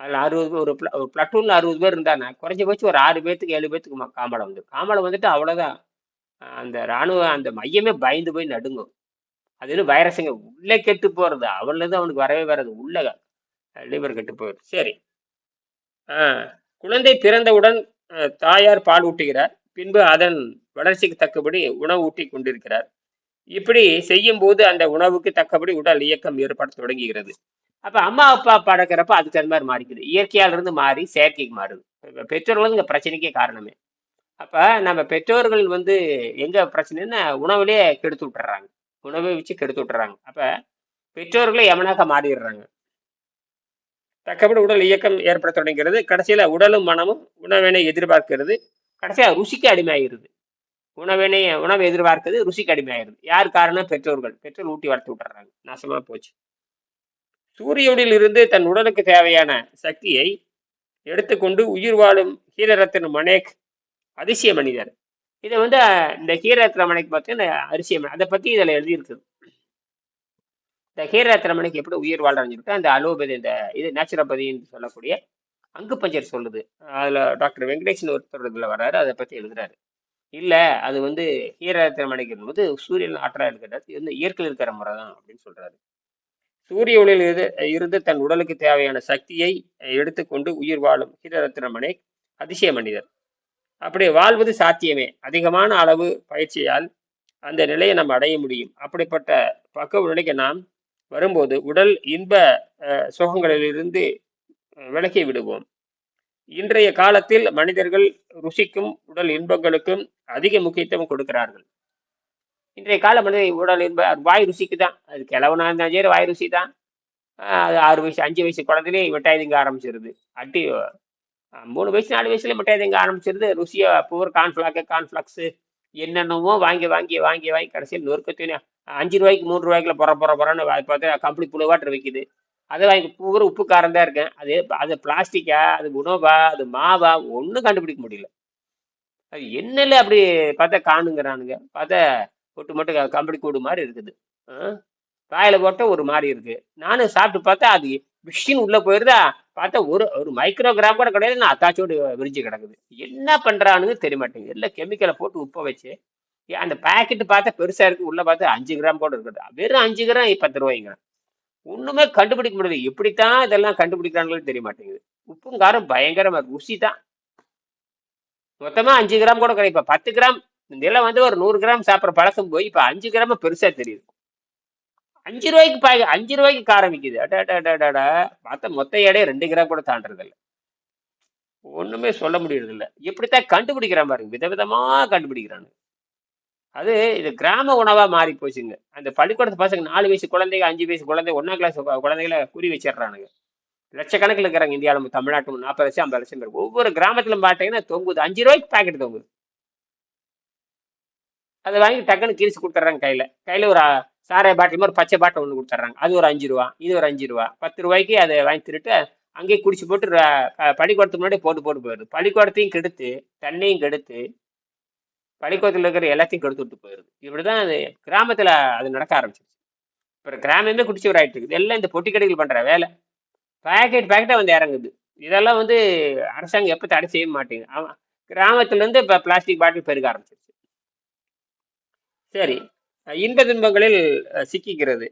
அதில் அறுபது ஒரு ஒரு பிளட்டூனில் அறுபது பேர் இருந்தாங்கன்னா குறைஞ்சபட்சம் ஒரு ஆறு பேர்த்துக்கு ஏழு பேர்த்துக்கு காமலை காமாலை வந்துடும் காமாலை வந்துட்டு அவ்வளோதான் அந்த இராணுவ அந்த மையமே பயந்து போய் நடுங்கும். அது இன்னும் வைரஸுங்க உள்ளே கெட்டு போறது. அவன்லேருந்து அவனுக்கு வரவே வராது. உள்ளே லிவர் கெட்டு போகுது சரி. ஆஹ் குழந்தை பிறந்தவுடன் தாயார் பால் ஊட்டுகிறார். பின்பு அதன் வளர்ச்சிக்கு தக்கபடி உணவு ஊட்டி கொண்டிருக்கிறார். இப்படி செய்யும் போது அந்த உணவுக்கு தக்கபடி உடல் இயக்கம் ஏற்பட தொடங்குகிறது. அப்ப அம்மா அப்பா படக்கிறப்ப அதுக்கு அந்த மாதிரி மாறிக்குது. இயற்கையால இருந்து மாறி செயற்கைக்கு மாறுது. பெற்றோர்கள் இந்த பிரச்சனைக்கே காரணமே. அப்போ நம்ம பெற்றோர்கள் வந்து எங்கே பிரச்சனைன்னா உணவுலேயே கெடுத்து விட்டுறாங்க. உணவை வச்சு கெடுத்து விட்டுறாங்க. அப்போ பெற்றோர்களே எமனாக மாறிடுறாங்க. தக்கபடி உடல் இயக்கம் ஏற்பட தொடங்கிறது. கடைசியில் உடலும் மனமும் உணவினை எதிர்பார்க்கிறது. கடைசியாக ருசிக்கு அடிமையாகிடுது உணவினை உணவை எதிர்பார்க்கிறது ருசிக்கு அடிமையாகிடுது யார் காரணம்? பெற்றோர்கள். பெற்றோர் ஊட்டி வளர்த்து விட்டுறாங்க. நாசமா போச்சு. சூரிய இருந்து தன் உடலுக்கு தேவையான சக்தியை எடுத்துக்கொண்டு உயிர் வாழும் ஹீரரத்தின் மனேக் அதிசய மனிதர். இதை வந்து இந்த ஹீரரத்ன மனைக்கு பார்த்தீங்கன்னா அரிசிய அதை பற்றி இதில் எழுதியிருக்குது. இந்த ஹீரரத்ன எப்படி உயிர் வாழ்றான்னு சொல்லிட்டு அந்த அலோபதி இந்த இது நேச்சுரோபதின்னு சொல்லக்கூடிய அங்கு பஞ்சர் சொல்லுது. அதில் டாக்டர் வெங்கடேஷன் ஒருத்தர் இதில் வர்றாரு அதை பற்றி எழுதுறாரு. இல்லை அது வந்து ஹீரரத்ன மனைக்கு வந்து சூரியன் ஆற்றலாக இருக்கிறது இது வந்து இயற்கையில் இருக்கிற முறை தான் அப்படின்னு சொல்கிறாரு சூரிய ஒளியில் இருந்து இருந்து தன் உடலுக்கு தேவையான சக்தியை எடுத்துக்கொண்டு உயிர் வாழும் ஹீரரத்ன அதிசய மனிதர். அப்படி வாழ்வது சாத்தியமே. அதிகமான அளவு பயிற்சியால் அந்த நிலையை நம்ம அடைய முடியும். அப்படிப்பட்ட பக்குவ நிலைக்கு நாம் வரும்போது உடல் இன்ப சுகங்களிலிருந்து விலகி விடுவோம். இன்றைய காலத்தில் மனிதர்கள் ருசிக்கும் உடல் இன்பங்களுக்கும் அதிக முக்கியத்துவம் கொடுக்கிறார்கள். இன்றைய கால மனித உடல் இன்ப வாய் ருசிக்கு தான் அது கிழவனா இருந்தாலும் சரி வாய் ருசி தான் அது ஆறு வயசு அஞ்சு வயசு குழந்தையிலே மிட்டாய் ஆரம்பிச்சிருது. அட்டி மூணு வயசு நாலு வயசுல மட்டும் திங்க ஆரம்பிச்சிருது. ருசியா பூர் கார்ன்ஃபிளாக்கு கார்ன்ஃப்ளக்ஸு என்னென்னமோ வாங்கி வாங்கி வாங்கி வாங்கி கடைசியில் நொறுக்கத்தையும் அஞ்சு ரூபாய்க்கு மூணு ரூபாய்க்குல பொற பொற பொறன்னு பார்த்தா கம்பெனி புழுவாட்டு விற்கிது அதை வாங்கி பூரா உப்பு காரம் தான் இருக்கேன். அது அது பிளாஸ்டிக்கா அது உணவா அது மாவா ஒன்றும் கண்டுபிடிக்க முடியல. அது என்னல அப்படி பார்த்தா காணுங்கிறானுங்க. பார்த்தா ஒட்டு மட்டும் கம்பெனி கூடு மாதிரி இருக்குது. ஆ? வாயில போட்ட ஒரு மாதிரி இருக்கு. நானும் சாப்பிட்டு பார்த்தா அது மிஷின் உள்ள போயிருதா? பார்த்தா ஒரு ஒரு மைக்ரோகிராம் கூட கிடையாது. நான் அத்தாச்சோடு விரிஞ்சு கிடக்குது. என்ன பண்றானுங்க தெரிய மாட்டேங்குது எல்லாம் கெமிக்கலை போட்டு உப்ப வச்சு அந்த பேக்கெட் பார்த்தா பெருசா இருக்கு. உள்ள பார்த்தா அஞ்சு கிராம் கூட இருக்குது. வெறும் அஞ்சு கிராம் பத்து ரூபாய்ங்க. ஒண்ணுமே கண்டுபிடிக்க முடியாது. எப்படித்தான் இதெல்லாம் கண்டுபிடிக்கிறாங்களோ தெரிய மாட்டேங்குது உப்பும் காரம் பயங்கரமா இருக்கு. ருசி தான். மொத்தமா அஞ்சு கிராம் கூட கிடையாது. இப்ப பத்து கிராம் இதெல்லாம் வந்து ஒரு நூறு கிராம் சாப்பிட்ற பழக்கம் போய் இப்ப அஞ்சு கிராம் பெருசா தெரியுது. அஞ்சு ரூபாய்க்கு பாய் அஞ்சு ரூபாய்க்கு காரம் விற்கிது அடாடாடாடா பார்த்தா மொத்த எடையே ரெண்டு கிராம் கூட தாண்டறது ஒண்ணுமே சொல்ல முடியறது இல்ல எப்படித்தான் கண்டுபிடிக்கிறான் பாருங்க. விதவிதமா கண்டுபிடிக்கிறானு. அது இது கிராம உணவா மாறி போச்சுங்க. அந்த பள்ளிக்கூடத்து பசங்க நாலு வயசு குழந்தைங்க அஞ்சு வயசு குழந்தை ஒன்னாம் கிளாஸ் குழந்தைகளை குறி வச்சிடுறானுங்க. லட்சக்கணக்கில் இருக்கிறாங்க இந்தியாவில் தமிழ்நாட்டு நாற்பது லட்சம் ஐம்பது லட்சம் பேர். ஒவ்வொரு கிராமத்திலும் பார்த்தீங்கன்னா தொங்குது. அஞ்சு ரூபாய்க்கு பாக்கெட் தொங்குது. அதை வாங்கி டக்குன்னு கிரிச்சு கொடுத்துட்றாங்க கையில. கையில ஒரு சாராய பாட்டில் மாதிரி பச்சை பாட்டில் ஒன்று கொடுத்துட்றாங்க. அது ஒரு அஞ்சு ரூபா இது ஒரு அஞ்சு ரூபா. பத்து ரூபாய்க்கு அதை வாங்கி திருட்டு அங்கேயே குடிச்சு போட்டு பள்ளிக்கூடத்துக்கு முன்னாடி போட்டு போட்டு போயிடுது. பள்ளிக்கூடத்தையும் கெடுத்து தண்ணியும் கெடுத்து பள்ளிக்கூடத்தில் இருக்கிற எல்லாத்தையும் கெடுத்து விட்டு போயிடுது. இப்படிதான் அது கிராமத்தில் அது நடக்க ஆரம்பிச்சிருச்சு. இப்போ கிராமமே குடிச்சு ஆயிட்டு இருக்குது எல்லாம் இந்த பொட்டி கடைகள் பண்ணுற வேலை. பேக்கெட் பேக்கெட்டாக வந்து இறங்குது. இதெல்லாம் வந்து அரசாங்கம் எப்போ தடை செய்ய மாட்டேங்குது. ஆமாம் கிராமத்துலேருந்து இப்போ பிளாஸ்டிக் பாட்டில் பெருக ஆரம்பிச்சிருச்சு. சரி. இன்ப துன்பங்களில் சிக்கிக்கிறது.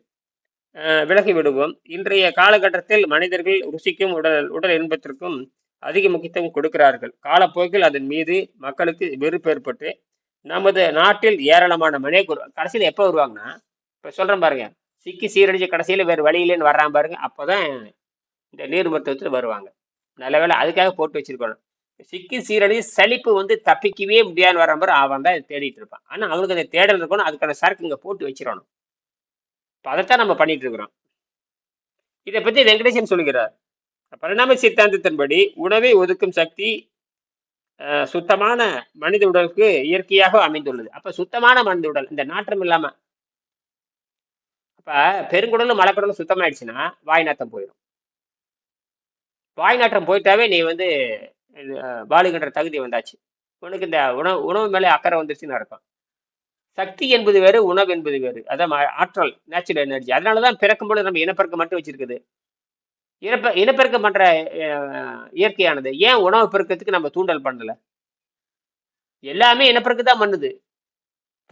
விலகி விடுவோம். இன்றைய காலகட்டத்தில் மனிதர்கள் ருசிக்கும் உடல் உடல் இன்பத்திற்கும் அதிக முக்கியத்துவம் கொடுக்கிறார்கள். காலப்போக்கில் அதன் மீது மக்களுக்கு வெறுப்பு ஏற்பட்டு நமது நாட்டில் ஏராளமான மனித குரு- கடைசியில் எப்போ வருவாங்கன்னா இப்போ சொல்கிறேன் பாருங்க சிக்கி சீரடிச்சு கடைசியில் வேறு வழியிலேன்னு வர்றான் பாருங்க அப்போ தான் இந்த நீர் மருத்துவத்தில் வருவாங்க. நல்ல வேலை அதுக்காக போட்டு வச்சிருக்கணும். சிக்கி சீரடி சலிப்பு வந்து தப்பிக்கவே முடியாதுன்னு வர மாதிரி அவன் தான் இதை தேடிட்டு இருப்பான். ஆனால் அவனுக்கு அந்த தேடல் இருக்கணும் அதுக்கான சரக்கு இங்கே போட்டு வச்சிடணும். இப்போ அதைத்தான் நம்ம பண்ணிட்டு இருக்கிறோம். இதை பத்தி வெங்கடேசன் சொல்கிறார் பரிணாம சித்தாந்தத்தின்படி உணவை ஒதுக்கும் சக்தி அஹ், சுத்தமான மனித உடலுக்கு இயற்கையாக அமைந்துள்ளது. அப்ப சுத்தமான மனித உடல் இந்த நாற்றம் இல்லாம. அப்ப பெருங்குடலும் மலக்குடலும் சுத்தமாயிடுச்சுன்னா வாய் நாத்தம் போயிடும். வாய் நாற்றம் போயிட்டாவே நீ வந்து வாழுகின்ற தகுதி வந்தாச்சு. உனக்கு இந்த உணவு உணவு மேலே அக்கறை வந்துருச்சுன்னு அர்த்தம். சக்தி என்பது வேறு உணவு என்பது வேறு. அதான் ஆற்றல் நேச்சுரல் எனர்ஜி அதனாலதான் பிறக்கும் பொழுது நம்ம இனப்பெருக்கம் மட்டும் வச்சிருக்குது. இனப்பெ இனப்பெருக்கம் பண்ணுற இயற்கையானது. ஏன் உணவு பெருக்கத்துக்கு நம்ம தூண்டல் பண்ணலை? எல்லாமே இனப்பெருக்கு தான் பண்ணுது.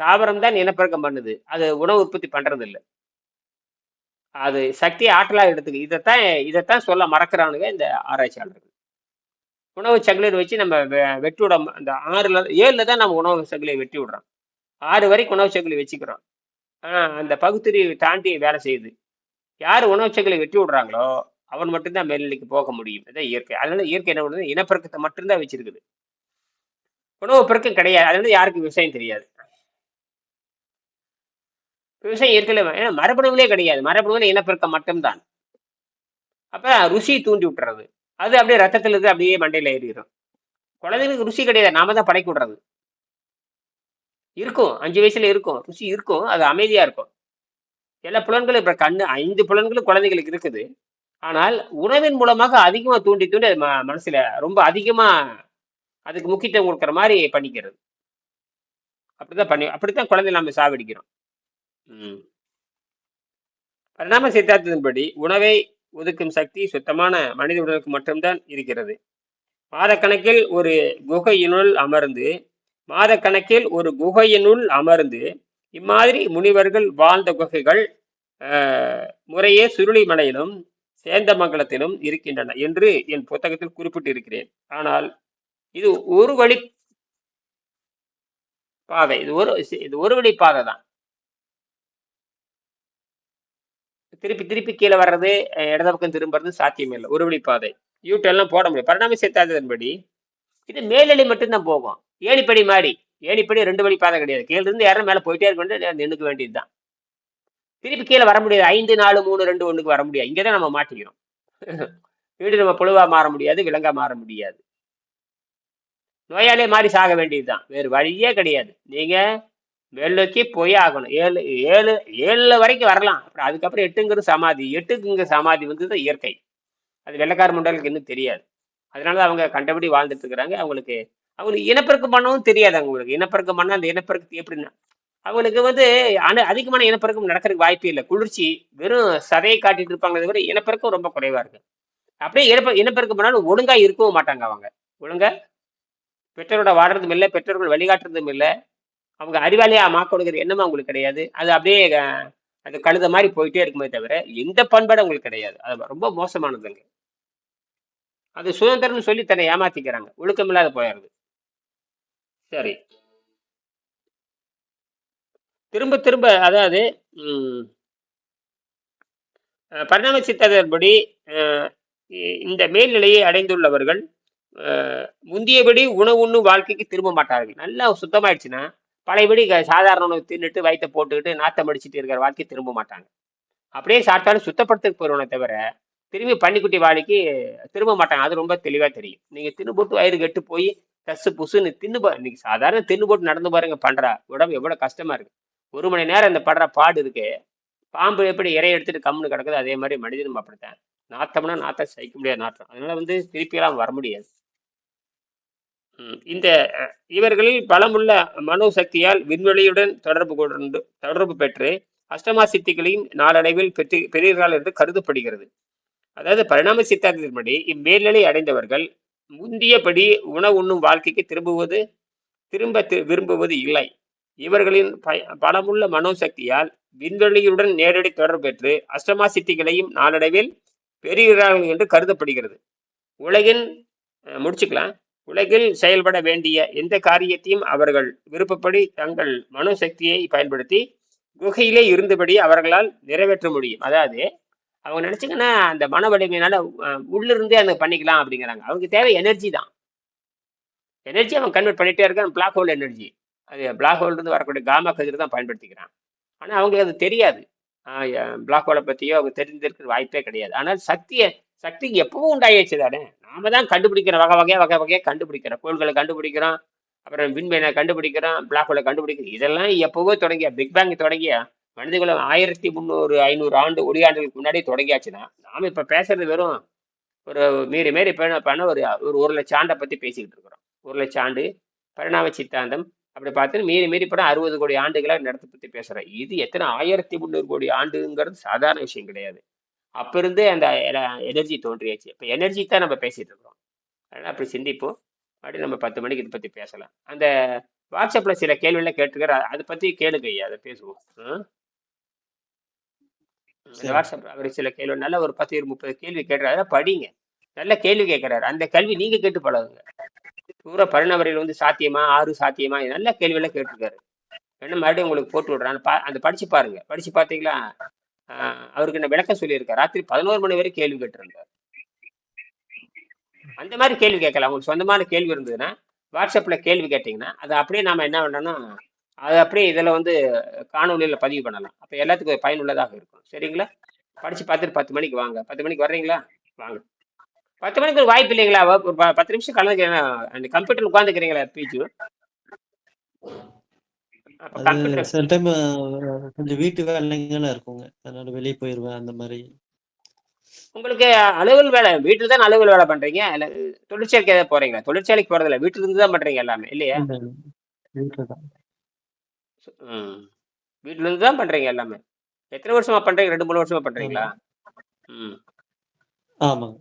தாவரம் தான் இனப்பெருக்கம் பண்ணுது. அது உணவு உற்பத்தி பண்ணுறதில்ல அது சக்தி ஆற்றலாக எடுத்துக்கு இதைத்தான் இதைத்தான் சொல்ல மறக்கிறானுங்க இந்த ஆராய்ச்சியாளர்கள். உணவு சங்கிலின்னு வச்சு நம்ம வெட்டி விட அந்த ஆறுல ஏழுல தான் நம்ம உணவு சங்கிலியை வெட்டி விடுறோம். ஆறு வரைக்கும் உணவு சங்கிலி வச்சுக்கிறோம். ஆனா அந்த பகுத்தறிவு தாண்டி வேலை செய்யுது. யார் உணவு சங்கிலி வெட்டி விடுறாங்களோ அவன் மட்டும்தான் மேல்நிலைக்கு போக முடியும். இதான் இயற்கை. அதனால இயற்கை என்ன பண்ணுது? இனப்பெருக்கத்தை மட்டும்தான் வச்சிருக்குது. உணவு பெருக்கம் கிடையாது. அதனால யாருக்கும் விவசாயம் தெரியாது. விவசாயம் இயற்கையில ஏன்னா மரபணுவிலே கிடையாது. மரபணுவில் இனப்பெருக்கம் மட்டும்தான். அப்ப ருசி தூண்டி விட்டுறது. அது அப்படியே ரத்தத்துல இருந்து அப்படியே மண்டையில ஏறிடும் குழந்தைங்களுக்கு ருசி கிடையாது. நாம தான் படைக்க விடுறது. இருக்கும். அஞ்சு வயசுல இருக்கும். ருசி இருக்கும். அது அமைதியா இருக்கும். எல்லா புலன்களும் இப்ப கண்ணு ஐந்து புலன்களும் குழந்தைகளுக்கு இருக்குது. ஆனால் உணவின் மூலமாக அதிகமா தூண்டி தூண்டி அது மனசுல ரொம்ப அதிகமா அதுக்கு முக்கியத்துவம் கொடுக்குற மாதிரி பண்ணிக்கிறது. அப்படிதான் பண்ணி அப்படித்தான் குழந்தை நம்ம சாவடிக்கிறோம் ம். பரிணாம சித்தார்த்தத்தின்படி உணவை ஒதுக்கும் சக்தி சுத்தமான மனித உடலுக்கு மட்டும்தான் இருக்கிறது. மாதக்கணக்கில் ஒரு குகையினுள் அமர்ந்து மாதக்கணக்கில் ஒரு குகையினுள் அமர்ந்து இம்மாதிரி முனிவர்கள் வாழ்ந்த குகைகள் முறையே சுருளிமலையிலும் சேந்தமங்கலத்திலும் இருக்கின்றன என்று என் புத்தகத்தில் குறிப்பிட்டிருக்கிறேன். ஆனால் இது ஒரு வழி பாதை இது ஒரு இது ஒரு வழி பாதை தான் திருப்பி திருப்பி கீழே வர்றது இடது பக்கம் திரும்புறது சாத்தியம் இல்லை. ஒரு வழிப்பாதை. பாதை யூட் போட முடியும் பரிணாம சேர்த்தாததன்படி இது மேலடி மட்டும்தான் போகும். ஏழிப்படி மாதிரி ஏழிப்படி ரெண்டு வழி பாதை கிடையாது. கீழே இருந்து யாரும் மேலே போயிட்டே இருக்க வேண்டியது தான் வேண்டியதுதான். திருப்பி கீழே வர முடியாது. ஐந்து நாலு மூணு ரெண்டு ஒன்றுக்கு வர முடியாது. இங்கே தான் நம்ம மாட்டிக்கிறோம். *laughs* வீடு நம்ம புழுவாக மாற முடியாது விலங்காக மாற முடியாது. நோயாளியே மாறி சாக வேண்டியதுதான். வேறு வழியே கிடையாது. நீங்கள் மேல்நோக்கி போய் ஆகணும். ஏழு ஏழு ஏழுல வரைக்கும் வரலாம். அப்புறம் அதுக்கப்புறம் எட்டுங்கிறது சமாதி. எட்டுக்குங்கிற சமாதி வந்து தான் இயற்கை. அது வெள்ளக்கார மண்டலுக்கு இன்னும் தெரியாது. அதனால தான் அவங்க கண்டபடி வாழ்ந்துட்டு இருக்கிறாங்க. அவங்களுக்கு அவங்களுக்கு இனப்பெருக்கம் பண்ணவும் தெரியாது அவங்களுக்கு. இனப்பெருக்கம் பண்ணால் அந்த இனப்பெருக்கத்தை எப்படின்னா அவங்களுக்கு வந்து அணு அதிகமான இனப்பெருக்கம் நடக்கிறதுக்கு வாய்ப்பே இல்லை. குளிர்ச்சி வெறும் சதையை காட்டிட்டு இருப்பாங்களே தவிர இனப்பெருக்கம் ரொம்ப குறைவா இருக்கு. அப்படியே இனப்ப இனப்பெருக்கம் பண்ணாலும் ஒழுங்கா இருக்கவும் மாட்டாங்க அவங்க. ஒழுங்கா பெற்றோரோட வாடுறதும் இல்லை பெற்றோர்கள் வழிகாட்டுறதும் இல்லை. அவங்க அறிவாளியா மாக்க கொடுக்குற எண்ணமும் அவங்களுக்கு கிடையாது. அது அப்படியே அது கழுத மாதிரி போயிட்டே இருக்குமே தவிர எந்த பண்பாடும் அவங்களுக்கு கிடையாது. அது ரொம்ப மோசமானதுங்க. அது சுதந்திரம்னு சொல்லி தன்னை ஏமாத்திக்கிறாங்க. ஒழுக்கம் இல்லாத போயிடுது சரி. திரும்ப திரும்ப அதாவது பரிணாம சித்தத்தின்படி இந்த மேல்நிலையை அடைந்துள்ளவர்கள் முந்தியபடி உணவு உண்ணும் வாழ்க்கைக்கு திரும்ப மாட்டார்கள். நல்லா சுத்தமாயிடுச்சுன்னா பழையபடி சாதாரண உணவு தின்னுட்டு வயித்தை போட்டுக்கிட்டு நாத்தம் அடிச்சுட்டு இருக்கிற வாழ்க்கை திரும்ப மாட்டாங்க. அப்படியே சாப்பிட்டாலும் சுத்தப்படுத்துக்கு போறவனை தவிர திரும்பி பன்னிக்குட்டி வாழைக்கு திரும்ப மாட்டாங்க. அது ரொம்ப தெளிவாக தெரியும். நீங்கள் தின்னு போட்டு வயிறு கெட்டு போய் தசு புசுன்னு தின்னு பா- இன்னைக்கு சாதாரண தின்னு போட்டு நடந்து பாருங்க பண்ணுறா உடம்பு எவ்வளோ கஷ்டமாக இருக்கு. ஒரு மணி நேரம் அந்த படுற பாடு இருக்கு. பாம்பு எப்படி இறை எடுத்துட்டு கம்முன்னு கிடக்குது அதே மாதிரி மனிதனும் அப்படித்தான். நாத்தம்னா நாத்தம் சகிக்க முடியாது நாட்டம் அதனால வந்து திருப்பியெல்லாம் வர முடியாது. இந்த இவர்களில் பலமுள்ள மனோ சக்தியால் விண்வெளியுடன் தொடர்பு கொண்டு தொடர்பு பெற்று அஷ்டமா சித்திகளையும் நாளடைவில் பெற்று பெறுகிறார்கள் என்று கருதப்படுகிறது. அதாவது பரிணாம சித்தாந்தத்தின்படி இம்மேல்நிலை அடைந்தவர்கள் முந்தியபடி உணவு உண்ணும் வாழ்க்கைக்கு திரும்புவது திரும்ப விரும்புவது இல்லை. இவர்களின் ப- பலமுள்ள மனோசக்தியால் விண்வெளியுடன் நேரடி தொடர்பு பெற்று அஷ்டமா சித்திகளையும் நாளடைவில் பெறுகிறார்கள் என்று கருதப்படுகிறது. உலகின் முடிச்சுக்கலாம். உலகில் செயல்பட வேண்டிய எந்த காரியத்தையும் அவர்கள் விருப்பப்படி தங்கள் மனோசக்தியை பயன்படுத்தி குகையிலே இருந்தபடி அவர்களால் நிறைவேற்ற முடியும். அதாவது அவங்க நினைச்சுங்கன்னா அந்த மன வலிமையினால உள்ளிருந்தே அந்த பண்ணிக்கலாம் அப்படிங்கிறாங்க. அவங்களுக்கு தேவை எனர்ஜி தான். எனர்ஜி அவன் கன்வெர்ட் பண்ணிகிட்டே இருக்கான். பிளாக் ஹோல் எனர்ஜி அது பிளாக் ஹோல்ருந்து வரக்கூடிய காமா கதிர் தான் பயன்படுத்திக்கிறான். ஆனால் அவங்களுக்கு அது தெரியாது. பிளாக் ஹோலை பற்றியோ அவங்க தெரிஞ்சிருக்கிற வாய்ப்பே கிடையாது. ஆனால் சக்தியை சக்தி எப்பவும் உண்டாயிடுச்சு தானே நாம தான் கண்டுபிடிக்கிறோம். வகை வகையா வகை வகையாக கண்டுபிடிக்கிறோம். கோள்களை கண்டுபிடிக்கிறோம். அப்புறம் விண்மீனை கண்டுபிடிக்கிறோம். பிளாக் ஹோலை கண்டுபிடிக்கிறோம். இதெல்லாம் எப்போவோ தொடங்கிய? பிக் பேங் தொடங்கிய? மனிதகுலம் ஆயிரத்தி முந்நூறு ஐநூறு ஆண்டு ஒளியாண்டுகளுக்கு முன்னாடி தொடங்கியாச்சுன்னா நாம இப்போ பேசுறது வெறும் ஒரு மீறி மீறி பண்ண பண்ண ஒரு ஒரு ஒரு லட்சம் ஆண்டை பற்றி பேசிக்கிட்டு இருக்கிறோம். ஒரு லட்சம் ஆண்டு பரிணாம சித்தாந்தம். அப்படி பார்த்து மீறி மீறி படம் அறுபது கோடி ஆண்டுகளாக நடத்த பற்றி பேசுகிறேன் இது எத்தனை ஆயிரத்தி முந்நூறு கோடி ஆண்டுங்கிறது சாதாரண விஷயம் கிடையாது. அப்ப இருந்தே அந்த எனர்ஜி தோன்றியாச்சு இப்ப எனர்ஜி தான் நம்ம பேசிட்டு இருக்கிறோம் அதனால அப்படி சிந்திப்போம் அப்படி நம்ம பத்து மணிக்கு இதை பத்தி பேசலாம் அந்த வாட்ஸ்அப்ல சில கேள்வியெல்லாம் கேட்டிருக்காரு. அத பத்தி கேளுங்க ஐயா. அத பேசுவோம். வாட்ஸ்அப்ல அவரு சில கேள்வி நல்ல ஒரு 10, 30 கேள்வி கேட்கிறாரு. படிங்க. நல்ல கேள்வி கேட்கிறாரு. அந்த கல்வி நீங்க கேட்டு பழகுங்க. பூரா பரிணாம வந்து சாத்தியமா? 6 சாத்தியமா? நல்ல கேள்வியெல்லாம் கேட்டிருக்காரு. வேணா மறுபடியும் உங்களுக்கு போட்டு விடுறேன். அந்த படிச்சு பாருங்க. படிச்சு பார்த்தீங்களா? அவருக்கு நான் விளக்கம் சொல்லியிருக்கேன். ராத்திரி 11 மணி வரை கேள்வி கேட்டிருந்தார். அந்த மாரி கேள்வி கேட்கலாம். உங்களுக்கு சொந்தமான கேள்வி இருந்ததுன்னா, வாட்ஸ்அப்ல கேள்வி கேட்டீங்கன்னா, அத அப்படியே நாம என்ன பண்ணோம்னா, அத அப்படியே இதுல வந்து காணொளியில பதிவு பண்ணலாம். அப்ப எல்லாத்துக்கும் பயனுள்ளதாக இருக்கும். சரிங்களா? படிச்சு பார்த்துட்டு 10 மணிக்கு வாங்க. 10 மணிக்கு வர்றீங்களா? வாங்க. 10 மணிக்கு ஒரு வாய்ப்பு இல்லைங்களா? ஒரு ப 10 நிமிஷம் கலந்து அந்த கம்ப்யூட்டர்ல உட்கார்ந்துக்கிறீங்களா பிஜு? சில டைம் கொஞ்சம் வீட்டு வேலைங்கலாம் இருக்குங்க. அதனால வெளிய போயிருவேன் அந்த மாரி. உங்களுக்கு அலுவல் வேலை வீட்ல தான அலுவல் வேலை பண்றீங்க. இல்ல தொழிற்சாலைக்கு ஏதாவது போறீங்களா? தொழிற்சாலைக்கு போறதில்ல. வீட்ல இருந்து தான் பண்றீங்க எல்லாமே இல்லையா? இல்ல, இல்ல. வீட்ல இருந்து தான் பண்றீங்க எல்லாமே. எத்தன வருஷமா பண்றீங்க? 2, 3 வருஷமா பண்றீங்களா? ஆமாங்க.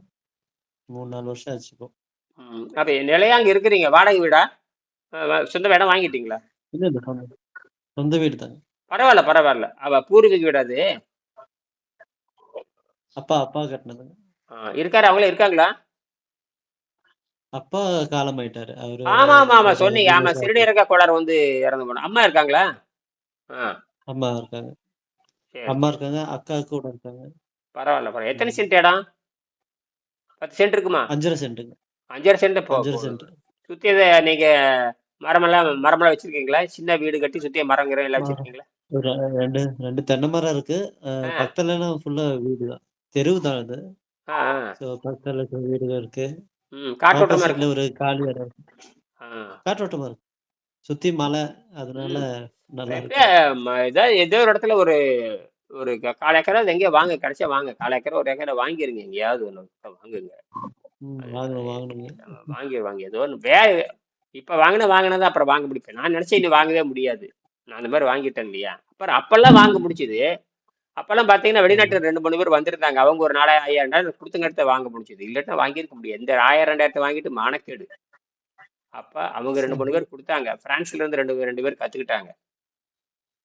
3, 4 வருஷம் ஆச்சு இப்போ. அப்ப நிலையா அங்க இருக்கிறீங்க. வாடகை வீடா? சொந்த இடம் வாங்கிட்டீங்களா? இல்ல, இல்ல. சொந்த வீடு தாங்க. பரவால்ல, பரவால்ல. அவ பூர்வீக வீடா அது? அப்பா அப்பா கட்டுனதுங்க. இருக்காரு அவங்களே இருக்காங்களா? அப்பா காலமாயிட்டாரு. அவரு ஆமா, ஆமா, ஆமா. சொன்னீங்க. 2 ஆமா. சிறுநீரக கோளாறு வந்து இறந்து போனா அம்மா இருக்காங்களா? அம்மா இருக்காங்க. அம்மா. இருக்காங்க. அக்கா கூட இருக்காங்க. பரவால்ல, பரவால்ல. எத்தன. சென்ட் இடம்? 10 சென்ட் இருக்குமா? 5 1/2 சென்ட்டுங்க. 5 1/2 சென்ட் போ 5 1/2 போதும். சென்ட். சுத்தி நீங்க மரமெல்லாம் மரமெல்லாம் வச்சிருக்கீங்களா? சின்ன வீடு கட்டி சுத்தி மரம் கிரம் எல்லாம் வச்சிருக்கீங்களா? ஒரு 2 2 தென்னை மரம் இருக்கு. பக்கத்துலலாம் ஃபுல்லா வீடு தான். தெருவு தான் அது. பக்கத்துல இருக்க வீடுகள் இருக்கு. காற்றோட்டமா இருக்கும். ஒரு காலி இடம் இருக்கு. காற்றோட்டமா இருக்கு. சுத்தி மலை. அதனால. நல்லா எங்க இருக்கு. ஏதாவது ஏதோ ஒரு இடத்துல ஒரு ஒரு க 1/4 ஏக்கராவது எங்கேயோ வாங்க கிடைச்சா வாங்க. 1/4 ஏக்கரா, 1 ஏக்கரா வாங்கிருங்க எங்கேயாவது ஒண்ணு வாங்குங்க. வாங்கணும், வாங்கணுங்க. வாங்கி வாங்கி ஏதோ ஒண்ணு வே இப்ப வாங்குனா வாங்குனதா அப்புறம் வாங்க முடியும். நான் நினைச்சேன் இனி வாங்கவே முடியாது. நான் அந்த மாரி வாங்கிட்டேன் இல்லையா? அப்புறம் அப்பல்லாம் வாங்க முடிஞ்சது. அப்பல்லாம் பார்த்தீங்கன்னா. வெளிநாட்டுல 2, 3 பேர் வந்திருந்தாங்க. அவங்க ஒரு 4000, 5000 குடுத்தங்காட்டி வாங்க முடிஞ்சது. இல்லாட்டினா வாங்கியிருக்க முடியாது. இந்த 1000, 2000 வாங்கிட்டு மானக்கேடு. அப்ப அவங்க 2, 3 சரி. பேர் குடுத்தாங்க. பிரான்ஸ்ல இருந்து 2 2 பேர் கத்துக்கிட்டாங்க.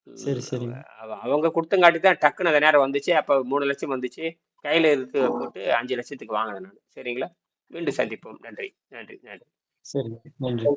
சரி, ம். அவங்க குடுத்தங்காட்டி தான் டக்குனு அந்த நேரம் வந்துச்சு. அப்ப 3,00,000 வந்துச்சு. கையில இருக்கு போட்டு 5,00,000க்கு வாங்குனேன் நானு. சரிங்களா? மீண்டும் சந்திப்போம். நன்றி, நன்றி, நன்றி. சரி நன்றி.